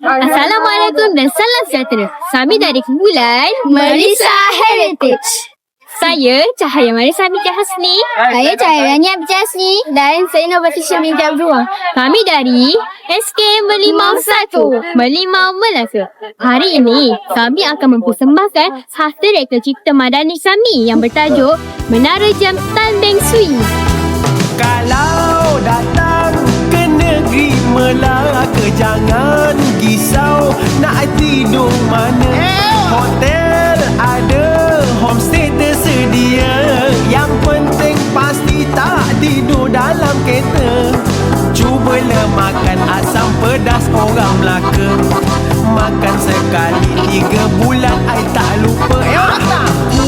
Assalamualaikum dan salam sejahtera. Kami dari kumpulan Melissa Heritage. Saya Cahaya Marisa Abidja Hasni. Saya Cahaya Rani Abidja Asni dan saya Nobati Syamin Jabruah. Kami dari SK Melimau 1, Melimau Melaka. Hari ini, kami akan mempersembahkan hasil rektor cipta madani kami yang bertajuk Menara Jam Tan Beng Sui. Kalau datang ke negeri Melaka Jangan risau nak tidur mana? Hotel ada, homestay tersedia. Yang penting pasti tak tidur dalam kereta. Cubalah makan asam pedas orang Melaka. Makan sekali tiga bulan I tak lupa. Eh, Kue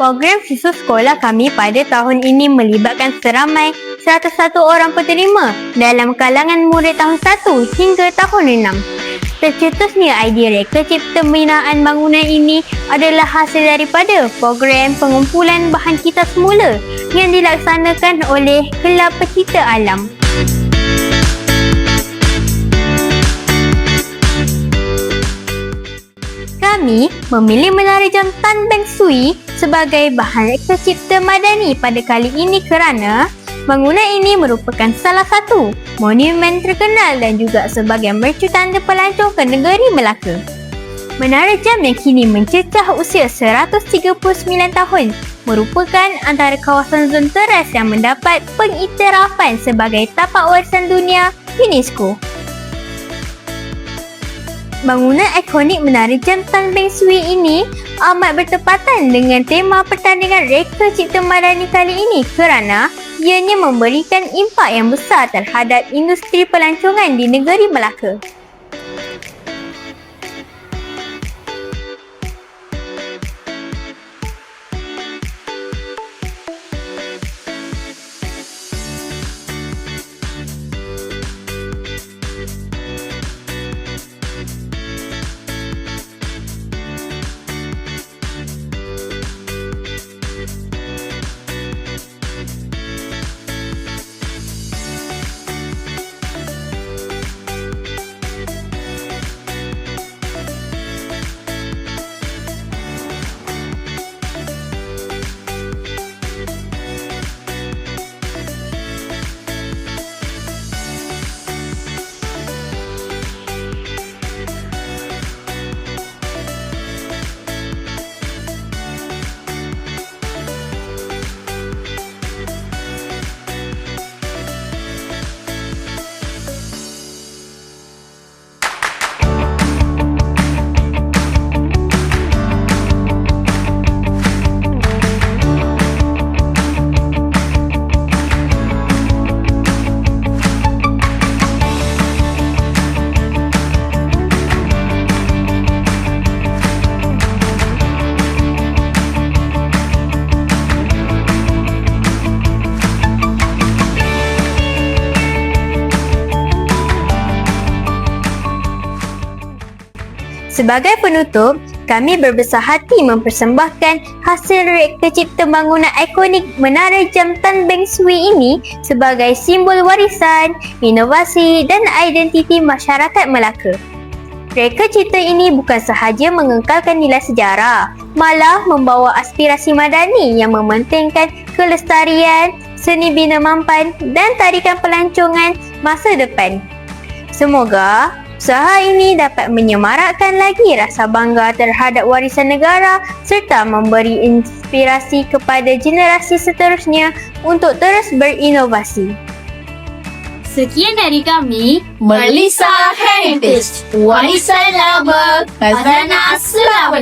Program susu sekolah kami pada tahun ini melibatkan seramai 101 orang penerima dalam kalangan murid tahun 1 hingga tahun 6. Tercetusnya idea reka cipta pembinaan bangunan ini adalah hasil daripada program pengumpulan bahan kita semula yang dilaksanakan oleh Kelab Pecinta Alam. Kami memilih Menara Jam Tan Beng Sui sebagai bahan reksa cipta madani pada kali ini kerana bangunan ini merupakan salah satu monumen terkenal dan juga sebagai mercu tanda pelancong ke negeri Melaka. Menara Jam yang kini mencecah usia 139 tahun merupakan antara kawasan zon teras yang mendapat pengiktirafan sebagai tapak warisan dunia UNESCO. Bangunan ikonik Menara Jam Tan Beng Sui ini amat bertepatan dengan tema pertandingan Reka Cipta Madani kali ini kerana ianya memberikan impak yang besar terhadap industri pelancongan di negeri Melaka. Sebagai penutup, kami berbesar hati mempersembahkan hasil reka cipta bangunan ikonik Menara Jam Tan Beng Sui ini sebagai simbol warisan, inovasi dan identiti masyarakat Melaka. Reka cipta ini bukan sahaja mengekalkan nilai sejarah, malah membawa aspirasi madani yang mementingkan kelestarian, seni bina mampan dan tarikan pelancongan masa depan. Semoga usaha ini dapat menyemarakkan lagi rasa bangga terhadap warisan negara serta memberi inspirasi kepada generasi seterusnya untuk terus berinovasi. Sekian dari kami, Melissa Heritage. Warisan laba, khazanah selama